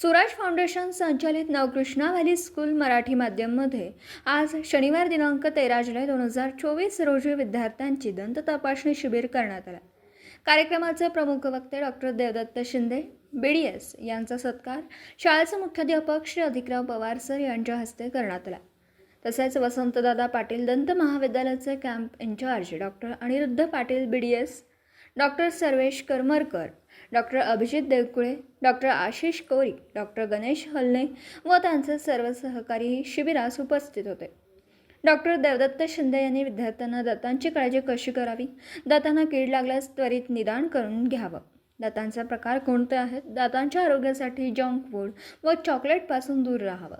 सुराज foundation संचालित Navkrishna valley school Marathi माध्यममध्ये आज शनिवार दिनांक तेरा जुलै दोन हजार चोवीस रोजी विद्यार्थ्यांची दंत तपासणी शिबिर करण्यात आला. कार्यक्रमाचे प्रमुख वक्ते doctor Devdatta Shinde B D S यांचा सत्कार शाळेचे मुख्याध्यापक श्री अधिकराव पवार सर यांच्या हस्ते करण्यात आला. तसेच वसंतदादा पाटील दंत महाविद्यालयाचे camp in charge doctor Anirudh Patil B D S doctor Sarvesh Karmarkar doctor Abhijit Devkule doctor Ashish Kori doctor Ganesh Halle व त्यांचे सर्व सहकारी शिबिरास उपस्थित होते. डॉक्टर देवदत्त शिंदे यांनी विद्यार्थ्यांना दातांची काळजी कशी करावी? दातांना कीड लागल्यास त्वरित निदान करून घ्यावं. दातांचा प्रकार कोणते आहेत? दातांच्या आरोग्यासाठी जंक फूड व चॉकलेटपासून दूर राहावं.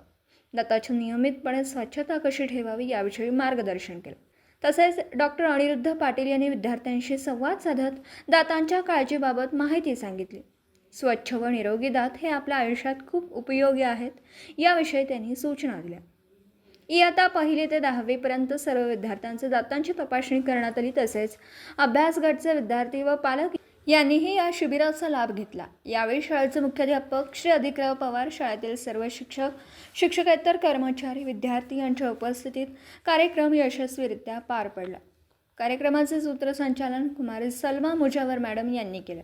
दाताची नियमितपणे स्वच्छता कशी ठेवावी याविषयी मार्गदर्शन केलं. तसेच डॉक्टर अनिरुद्ध पाटील यांनी विद्यार्थ्यांशी संवाद साधत दातांच्या काळजीबाबत माहिती सांगितली. स्वच्छ व निरोगी दात हे आपल्या आयुष्यात खूप उपयोगी आहेत याविषयी त्यांनी सूचना दिल्या. इयत्ता पहिली ते दहावीपर्यंत सर्व विद्यार्थ्यांचे दातांची तपासणी करण्यात आली तसेच अभ्यास गटचे विद्यार्थी व पालक यांनीही या शिबिराचा लाभ घेतला. यावेळी शाळेचे मुख्याध्यापक श्री अधिकराव पवार शाळेतील सर्व शिक्षक शिक्षकेतर कर्मचारी विद्यार्थी यांच्या उपस्थितीत कार्यक्रम यशस्वीरित्या पार पडला. कार्यक्रमाचे सूत्रसंचालन कुमारी सलमा मुजावर मॅडम यांनी केलं.